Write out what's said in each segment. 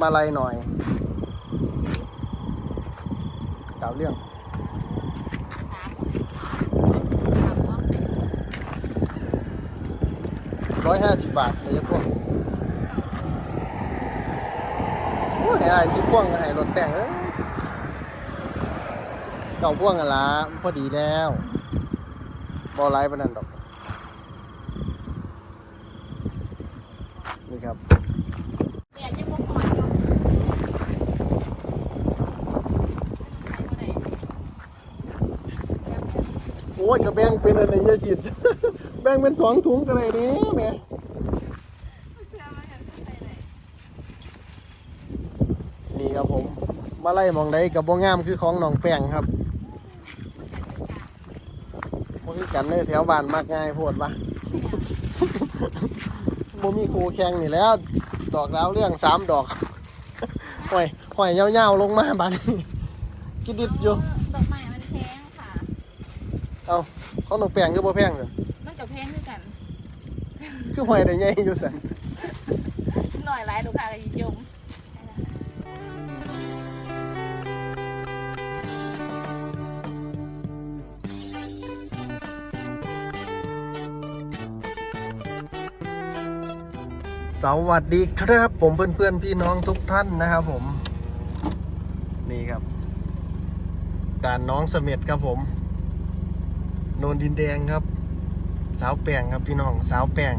มาลัยหน่อยเก่าเรื่องร้อยห้าสิบบาทเลยจะพวกโอ้ยไอ้สิพ่วงก็ให้รถแต่งเอ้ยเก่าพ่วงกันละพอดีแล้วบอไลฟ์ปนนันดอก นี่ครับ เดี๋ยวจะบอกหน่อยเนาะ โอ้ยกระแบงเป็นอะไรยอะจิตแบ่งเป็นสองถุงกันเลยนี่แม่นี่ครับผม มาไล่หมองใดกับบ่งามคือของหนองแป้งครับบ่คือกันเลยแถวบ้านมากง่ายโพดปะบ่มีครูแข่งนี่แล้ว ดอกแล้วเรื่องสามดอกหอยหอยเงาๆลงมาบัดนี้กินดิบอยู่ ดอกไม้มันแพงค่ะ เอาของหนองแป้งคือบ่แพงเลยมันกับแพงด้วยกัน คือห้อยได้ใหญ่อยู่สันหน่อยหลายลูกค้าก็ยิยมสวัสดีครับผมเพื่อนๆพี่น้องทุกท่านนะครับผม นี่ครับด่านน้องเสม็ดครับผม โนนดินแดงครับ สาวแป้งครับพี่น้อง สาวแป้ง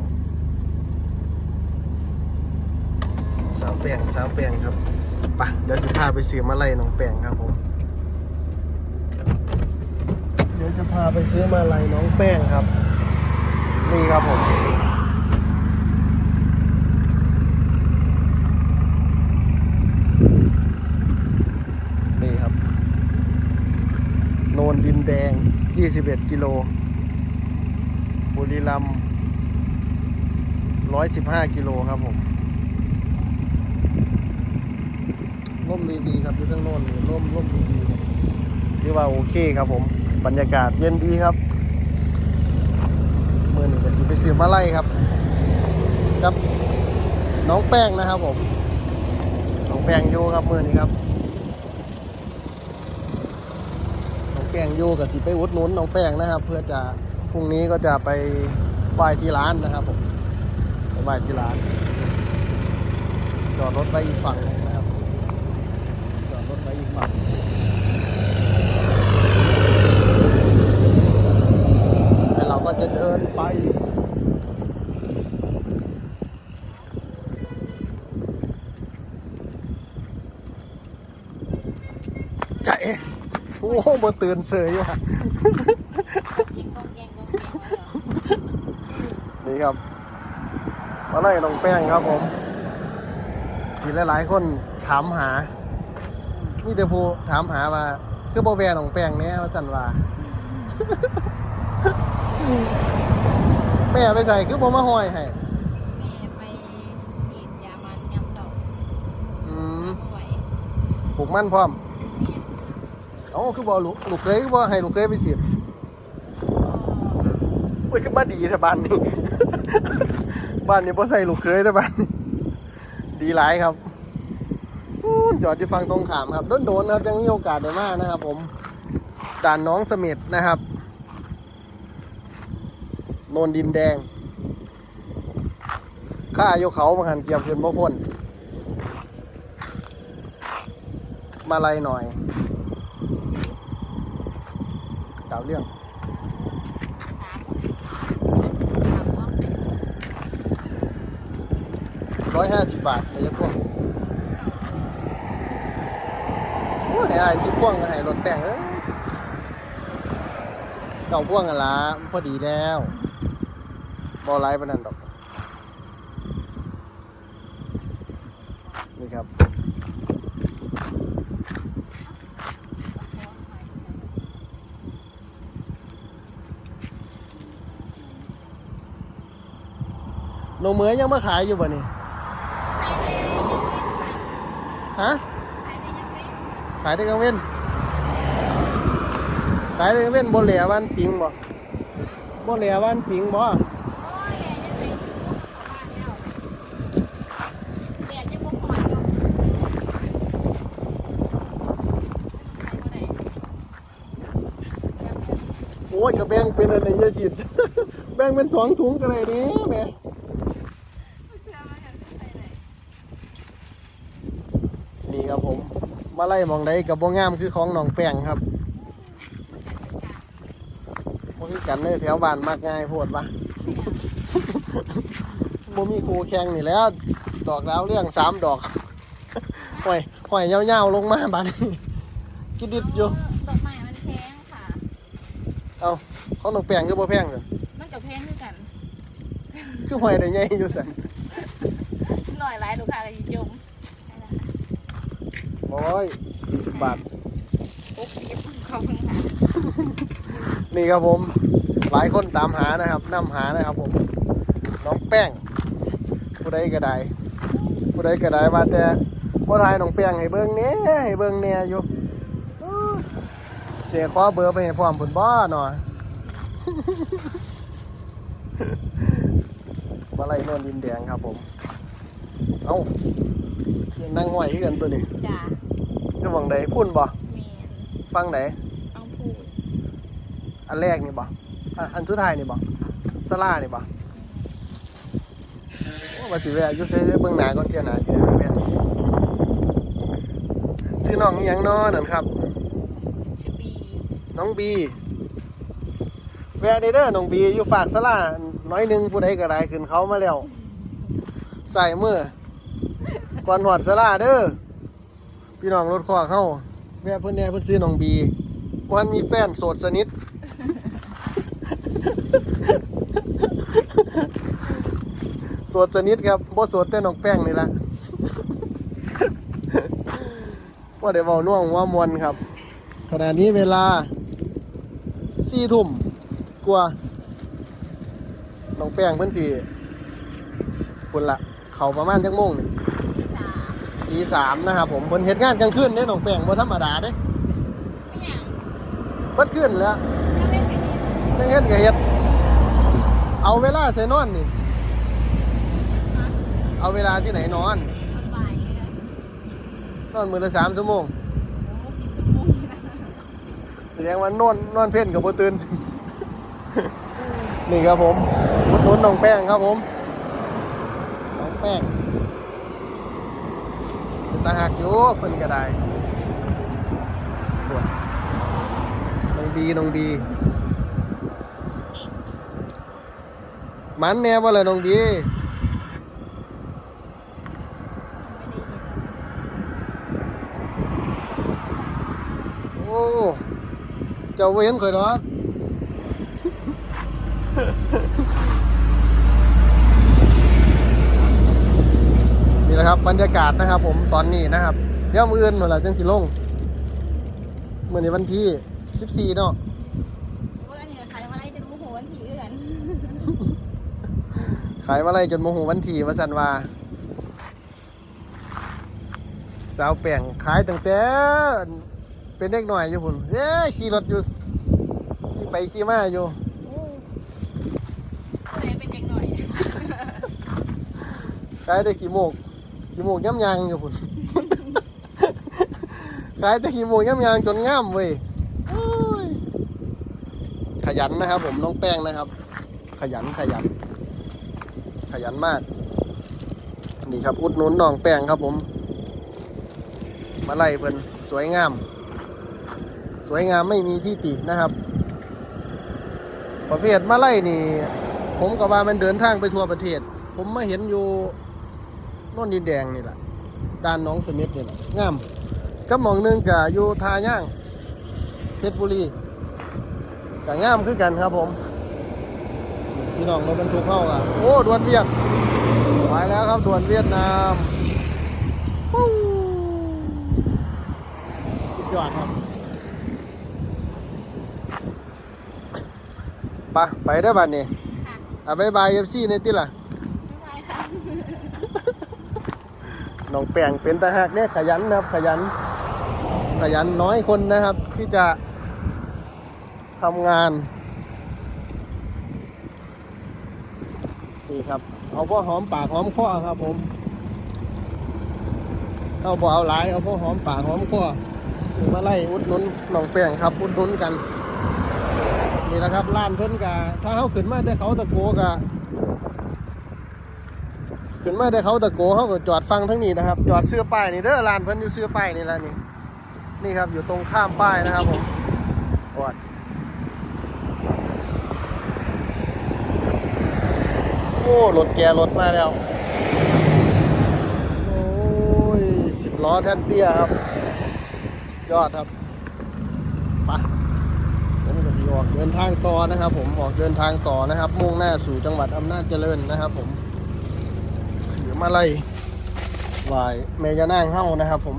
สาวแป้งสาวแป้งครับไปะเดี๋ยวจะพาไปซื้อมาไล่น้องแป้งครับผมเดี๋ยวจะพาไปซื้อมาไล่น้องแป้งครับ นี่ครับผม นี่ครับ โนนดินแดง 21 กิโล บุรีรัมย์115 กิโลครับผมร่มดีๆครับอยู่ข้างโน้นร่มร่มดีๆที่ว่าโอเคครับผม บรรยากาศเย็นดีครับเมื่อหนึ่งก็สิไปซื้อมาไล่ครับกับ น้องแป้งนะครับผม น้องแป้งอยู่ครับมื่อนี้ครับ น้องแป้งอยู่กับสิไปอุดหนุนน้องแป้งนะครับ เพื่อจะพรุ่งนี้ก็จะไปไหว้ที่ร้านนะครับผมไปไหว้ที่ร้านจอดรถไปอีกฝั่งนึงนะครับจอดรถไว้อีกฝั่งแล้วเราก็จะเดินไป ใจโอ้โห บ่ตื่นเสยว่ะยิงกองแกงกองแกงไว้เหรอนี่ครับมาไล่ลงแป้งครับผมที่หลายๆคนถามหามีแต่ผู้ถามหาว่าคือโบแวร์ลงแป้งเนี้ยว่าสันว่า แม่ไปใส่คือบ่มาห้อยให้แม่ไปฉีดยามันยำเต่าอืมเอาไว้ปลูกมันพร้อม เอ้าคือบ่ลูกลูกเคยคือบ่ให้ลูกเคยไปเสียบโอ้ยคือบ้านดีแต่บ้านนี้ บ้านนี้บ่ใส่ลูกเคยแต่บ้านนี้ดีหลายครับอู้นจอดที่ฟังตรงขามครับโดนๆนะครับยังมีโอกาสได้มานะครับ ผมด่านน้องเสม็ดนะครับโนนดินแดงข้าโยกเขามาหันเกียบขึ้นบ่พ้นมาลัยหน่อย เรื่องร้อยห้าสิบบาทเลยจะพวกโอ้ยไอ้สิพ่วงก็ให้รถแต่งเอ้ยเก่าพ่วงกันละพอดีแล้วบอไลฟ์ปนนันดอก นี่ครับ หนูเหมยยังมาขายอยู่บ่นี่ฮะขายได้กังเว้นขายได้กังเว้นบนเหลียวันปิงบ่บนเหลียวันปิงบ่โอ้ยกระแบงเป็นอะไรเยอะจิตแบงเป็นสองถุงกันเลยนี่แม่ มาไล่หมองใดกับบ่งามคือของหนองแป้งครับบ่คือกันเลยแถวบ้านมากง่ายโพดปะบ่มีครูแข่งนี่แหล้ว ดอกแล้วเรื่องสามดอกห้อยห้อยเงาวๆลงมาบัดนี้กินดิบอยู่ดอกไม้มันแพงค่ะ เอาของหนองแป้งคือบ่แพงเลยมันกับแพงคือกัน คือห้อยได้ใหญ่อยู่ซั่น หน่อยหลายลูกค้าก็ยิยม โอ้ย40บาท ปุ๊บเก็บขอบคุณค่ะนี่ครับผม หลายคนตามหานะครับนำหานะครับผม น้องแป้ง ผู้ใดก็ได้ผู้ใดก็ได้มาแต่พ่อทายน้องแป้งให้เบิ่งแหน่ให้เบิ่งแหน่อยู่อื้อเสียขอเบอร์ไปให้พร้อมพุ่นบ่หน่อยมาไล่โนนดินแดงครับผม เอ้าเสียงนั่งห้อยคือกันตัวนี้ จ้า คือหวังใดพุ่นบ่เมนฟังไหนต้องพูดอันแรกนี่บ่อะอันสุดท้ายนี่บ่สลานี่บ่โอ้มาสิแวะอยู่เซ่เบิ่งหน้าก่อนเที่ยหน้าสิได้แวะซื้อน้องอีหยังน้อนั่นครับ ชื่อบีน้องบีแวะได้เด้อน้องบีอยู่ฝากสลาน้อยหนึงผู้ใดก็ได้ขึ้นเขามาแล้วใส่มือก่อนหอดสลาเด้อ พี่น้องรถคอเข้าแวะเพิ่นแน่เพิ่นซื้อน้องบีบ่ทันมีแฟนโสดสนิทโสดสนิทครับบ่โสดแต่น้องแป้งนี่ละพอได้เว้าน่วงหัวมวนครับ ขณะนี้เวลาสี่ทุ่มกว่าน้องแป้งเพิ่อนสิคุณละเขาประมาณจักโมงนี่าตีสามนะครับผมเพิ่นเฮ็ดงานกลางคืนเด้น้องแป้งบ่ธรรมดาเด้ไม่อยากเบิดคืนแล้วยังไม่ไปเรียนจังเฮ็ดก็เฮ็ด เอาเวลาใส่นอนนี่ เอาเวลาที่ไหนนอนสบายเลยนอนมื้อละสามชั่วโมงโอ้สี่ชั่วโมงนะแสดงว่านอนนอนเพ่นกับบ่ตื่น นี่ครับผมอุดหนุนน้องแป้งครับผมน้องแป้งเป็น ตาหักอยู่เพิ่นก็ได้ปวดน้องดีน้องดีมันแน่บ่เลยน้องดีโอ้เจ้าเห็นข่อยดอกนี่แห ละครับ บรรยากาศนะครับ ผมตอนนี้นะครับเดี๋ยวมืออื่นเวลาจังสิลงเมื่อในวันที่ 14 เนาะว่าอันนี้ขายมาไล่จนโมโหวันที่เอื่อนขายมาอะไรจนโมโหวันที่ว่าสันว่าสาวแป่งขายตั้งแต่เป็นเด็กหน่อยอยู่พุ่นเอ้ยขี่รถอยู่ขี่ไปขี่มาอยู่ก็เลยเป็นเด็กหน่อยขายแต่ขี้โมก ขี้โมกย่ำยางอยู่พุ่น ขายแต่ขี้โมกย่ำยางจนง่ามเว้ยโอ้ยขยันนะครับ ผมน้องแป้งนะครับ ขยันขยัน ขยันมาก นี่ครับ อุดหนุนน้องแป้งครับผม มาไล่เพิ่นสวยงาม สวยงามไม่มีที่ตินะครับ ประเภทมาไล่นี่ ผมก็ว่ามันเดินทางไปทั่วประเทศ ผมมาเห็นอยู่ โน่นดินแดงนี่แหละด้านหน้องสมิธนี่แหละงามกับหมองหนึงกับอยู่ทาย่างเพชรบุรีกับงามคือกันครับผมพี่น้องรถบรรทุกเข้าอะโอ้ดวนเวียดไปแล้วครับดวนเวียดนามปู้สุดยอดครับไปไปได้อบัดนี้ค่ะอะบายบายเอฟซีในติล่ะ ไม่ใช่ค่ะ น้องแปงเป็นตาหักเนี่ยขยันนะครับขยัน ขยันน้อยคนนะครับ ที่จะทำงานนี่ครับ เอาพวกหอมปากหอมคอครับผมเอาบ่เอาหลายเอาพวกหอมปากหอมคอมาไล่อุดหนุนน้องแปงครับ อุดหนุนกันนี่แหละครับร้านเพิ่นกะถ้าเขาขึ้นมาแต่เขาตะโกกะ ขึ้นมาแต่เขาตะโกเขาก็จอดฟังทั้งนี้นะครับ จอดเสื้อป้ายนี่เด้อร้านเพิ่นอยู่เสื้อป้ายนี่แหละนี่นี่ครับอยู่ตรงข้ามป้ายนะครับผมจอดโอ้รถแกรถมาแล้วโอ้ยสิบล้อแท่นเตี้ยครับ ยอดครับไปผมจะออกเดินทางต่อนะครับ ผมออกเดินทางต่อนะครับ มุ่งหน้าสู่จังหวัดอำนาจเจริญนะครับ ผม มาไล่วายเมยานางเฮ้านะครับผม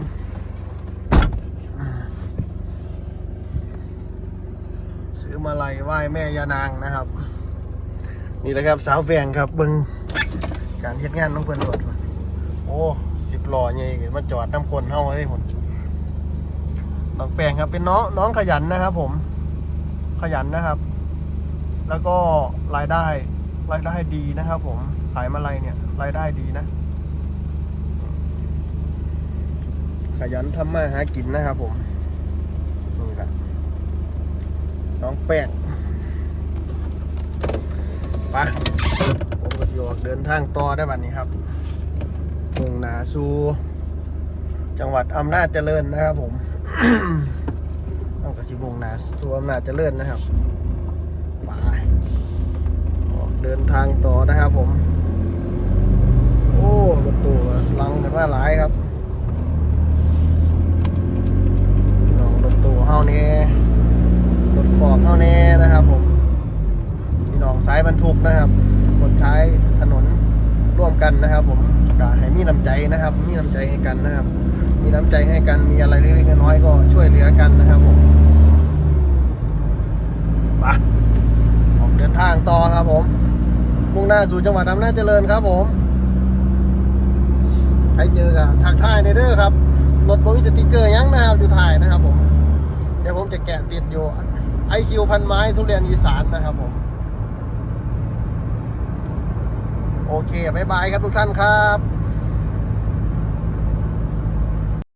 เสือมาไล่ไหว้แม่ยานางนะครับ นี่แหละครับสาวแฝงครับเบิงการเฮ็ดงานน้องเพื่อนรถโอ้สิบล้อใหญ่มาจอดน้ำคนเฮ้าเลยผมน้องแปงครับเป็นน้องน้องขยันนะครับ ผม ขยันนะครับ แล้วก็รายได้รายได้ดีนะครับ ผมขายมาลัยเนี่ย รายได้ดีนะ ขยันทำมาหากินนะครับผมนี่แหละน้องแป้งไปผมก็จะออกเดินทางต่อได้บัดนี้ครับมุ่งนาสู่จังหวัดอำนาจเจริญนะครับผมต้องกระชิมุ่งนาสู่อำนาจเจริญนะครับไปออกเดินทางต่อนะครับผม รถตู้ลังกันว่าหลายครับน้องรถตู้เฮานี่รถขอบเฮานี่นะครับผมพี่น้องสายบรรทุกนะครับ คนใช้ถนนร่วมกันนะครับ ผมก็ให้มีน้ำใจนะครับ มีน้ำใจให้กันนะครับ มีน้ำใจให้กันมีอะไรเล็กๆน้อยๆก็ช่วยเหลือกันนะครับผมไปออกเดินทางต่อครับผมมุ่งหน้าสู่จังหวัดอำนาจเจริญครับผม ใครเจอกับทางท่ายในเด้อครับรถบมีสติกเกอร์ยังนะครับอยู่ถ่ายนะครับผม เดี๋ยวผมจะแกะติดอยู่ไอคิวพันไม้ทุเรียนอีสานนะครับผม โอเค บ๊ายบายครับทุกท่านครับ